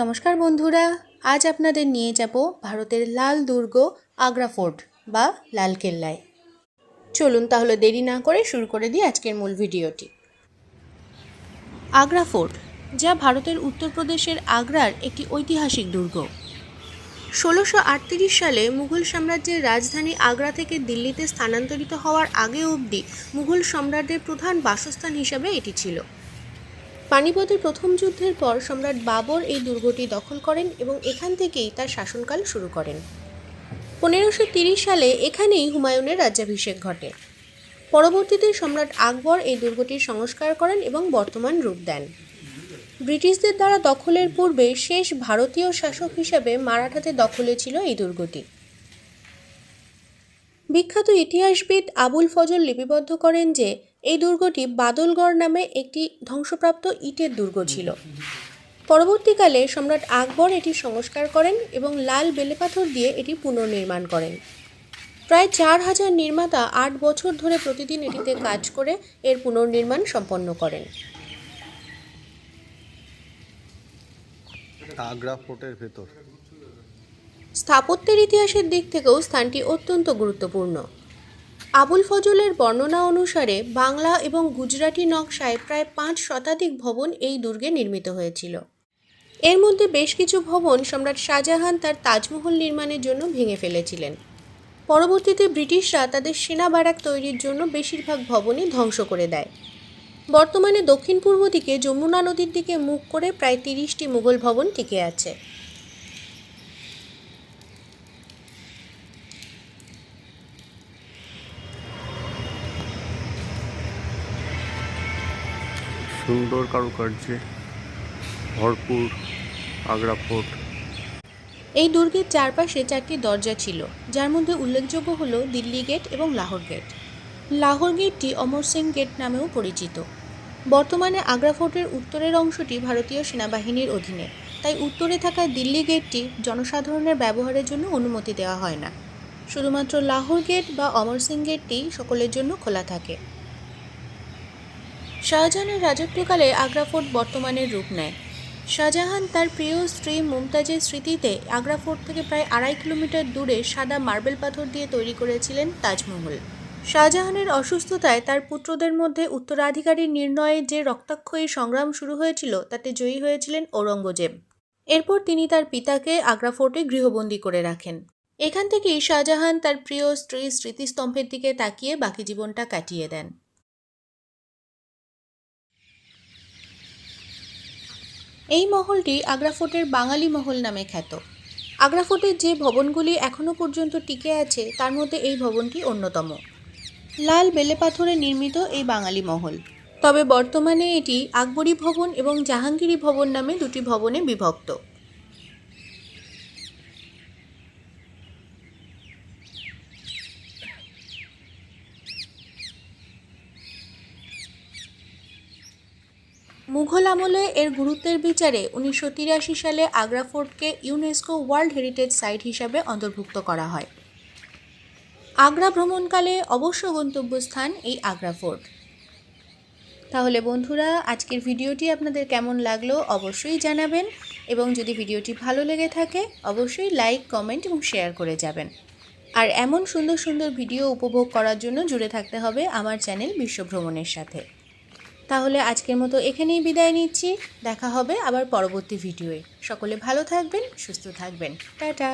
নমস্কার বন্ধুরা, আজ আপনাদের নিয়ে যাব ভারতের লাল দুর্গ, আগ্রা ফোর্ট বা লালকেল্লায় চলুন তাহলে দেরি না করে শুরু করে দিই আজকের মূল ভিডিওটি। আগ্রা ফোর্ট, যা ভারতের উত্তরপ্রদেশের আগ্রার একটি ঐতিহাসিক দুর্গ। ষোলোশো সালে মুঘল সাম্রাজ্যের রাজধানী আগ্রা থেকে দিল্লিতে স্থানান্তরিত হওয়ার আগে অবধি মুঘল সম্রাটদের প্রধান বাসস্থান হিসাবে এটি ছিল। পানিপথের প্রথম যুদ্ধের পর সম্রাট বাবর এই দুর্গটি দখল করেন এবং এখান থেকেই তার শাসনকাল শুরু করেন। পনেরোশো সালে এখানেই হুমায়ুনের রাজ্যাভিষেক ঘটে। পরবর্তীতে সম্রাট আকবর এই দুর্গটির সংস্কার করেন এবং বর্তমান রূপ দেন। ব্রিটিশদের দ্বারা দখলের পূর্বে শেষ ভারতীয় শাসক হিসেবে মারাঠাতে দখলে ছিল এই দুর্গটি। বিখ্যাত ইতিহাসবিদ আবুল ফজল লিপিবদ্ধ করেন যে, এই দুর্গটি বাদলগড় নামে একটি ধ্বংসপ্রাপ্ত ইটের দুর্গ ছিল। পরবর্তীকালে সম্রাট আকবর এটি সংস্কার করেন এবং লাল বেলেপাথর দিয়ে এটি পুনর্নির্মাণ করেন। প্রায় চার হাজার নির্মাতা আট বছর ধরে প্রতিদিন এটিতে কাজ করে এর পুনর্নির্মাণ সম্পন্ন করেন। আগ্রা ফোর্টের ভেতর। স্থাপত্যের ইতিহাসের দিক থেকেও স্থানটি অত্যন্ত গুরুত্বপূর্ণ। আবুল ফজলের বর্ণনা অনুসারে বাংলা এবং গুজরাটি নকশায় প্রায় পাঁচ শতাধিক ভবন এই দুর্গে নির্মিত হয়েছিল। এর মধ্যে বেশ কিছু ভবন সম্রাট শাহজাহান তার তাজমহল নির্মাণের জন্য ভেঙে ফেলেছিলেন। পরবর্তীতে ব্রিটিশরা তাদের সেনা ব্যারাক তৈরির জন্য বেশিরভাগ ভবনই ধ্বংস করে দেয়। বর্তমানে দক্ষিণ পূর্ব দিকে যমুনা নদীর দিকে মুখ করে প্রায় তিরিশটি মুঘল ভবন টিকে আছে। সুন্দর কারুকার্যে ভরপুর আগ্রা ফোর্ট। এই দুর্গের চারপাশে চারটি দরজা ছিল, যার মধ্যে উল্লেখযোগ্য হল দিল্লি গেট এবং লাহোর গেট। লাহোর গেটটি অমর সিং গেট নামেও পরিচিত। বর্তমানে আগ্রা ফোর্টের উত্তরের অংশটি ভারতীয় সেনাবাহিনীর অধীনে, তাই উত্তরে থাকা দিল্লি গেটটি জনসাধারণের ব্যবহারের জন্য অনুমতি দেওয়া হয় না। শুধুমাত্র লাহোর গেট বা অমর সিং গেটটি সকলের জন্য খোলা থাকে। শাহজাহানের রাজত্বকালে আগ্রা ফোর্ট বর্তমানের রূপ নেয়। শাহজাহান তার প্রিয় স্ত্রী মুমতাজের স্মৃতিতে আগ্রা ফোর্ট থেকে প্রায় আড়াই কিলোমিটার দূরে সাদা মার্বেল পাথর দিয়ে তৈরি করেছিলেন তাজমহল। শাহজাহানের অসুস্থতায় তার পুত্রদের মধ্যে উত্তরাধিকারী নির্ণয়ে যে রক্তাক্ষয়ী সংগ্রাম শুরু হয়েছিল, তাতে জয়ী হয়েছিলেন ঔরঙ্গজেব। এরপর তিনি তার পিতাকে আগ্রা ফোর্টে গৃহবন্দী করে রাখেন। এখান থেকেই শাহজাহান তার প্রিয় স্ত্রীর স্মৃতিস্তম্ভের দিকে তাকিয়ে বাকি জীবনটা কাটিয়ে দেন। এই মহলটি আগ্রা ফোর্টের বাঙালি মহল নামে খ্যাত। আগ্রা ফোর্টের যে ভবনগুলি এখনও পর্যন্ত টিকে আছে, তার মধ্যে এই ভবনটি অন্যতম। লাল বেলে পাথরে নির্মিত এই বাঙালি মহল। তবে বর্তমানে এটি আকবরী ভবন এবং জাহাঙ্গীরি ভবন নামে দুটি ভবনে বিভক্ত। মুঘল আমলে এর গুরুত্বের বিচারে উনিশশো তিরাশি সালে আগ্রা ফোর্টকে ইউনেস্কো ওয়ার্ল্ড হেরিটেজ সাইট হিসাবে অন্তর্ভুক্ত করা হয়। আগ্রা ভ্রমণকালে অবশ্য গন্তব্যস্থান এই আগ্রা ফোর্ট। তাহলে বন্ধুরা, আজকের ভিডিওটি আপনাদের কেমন লাগল অবশ্যই জানাবেন এবং যদি ভিডিওটি ভালো লেগে থাকে, অবশ্যই লাইক, কমেন্ট এবং শেয়ার করে যাবেন। আর এমন সুন্দর সুন্দর ভিডিও উপভোগ করার জন্য জুড়ে থাকতে হবে আমার চ্যানেল বিশ্বভ্রমণের সাথে। তাহলে আজকের মতো এখানেই বিদায় নিচ্ছি। দেখা হবে আবার পরবর্তী ভিডিওয়ে। সকলে ভালো থাকবেন, সুস্থ থাকবেন। টাটা।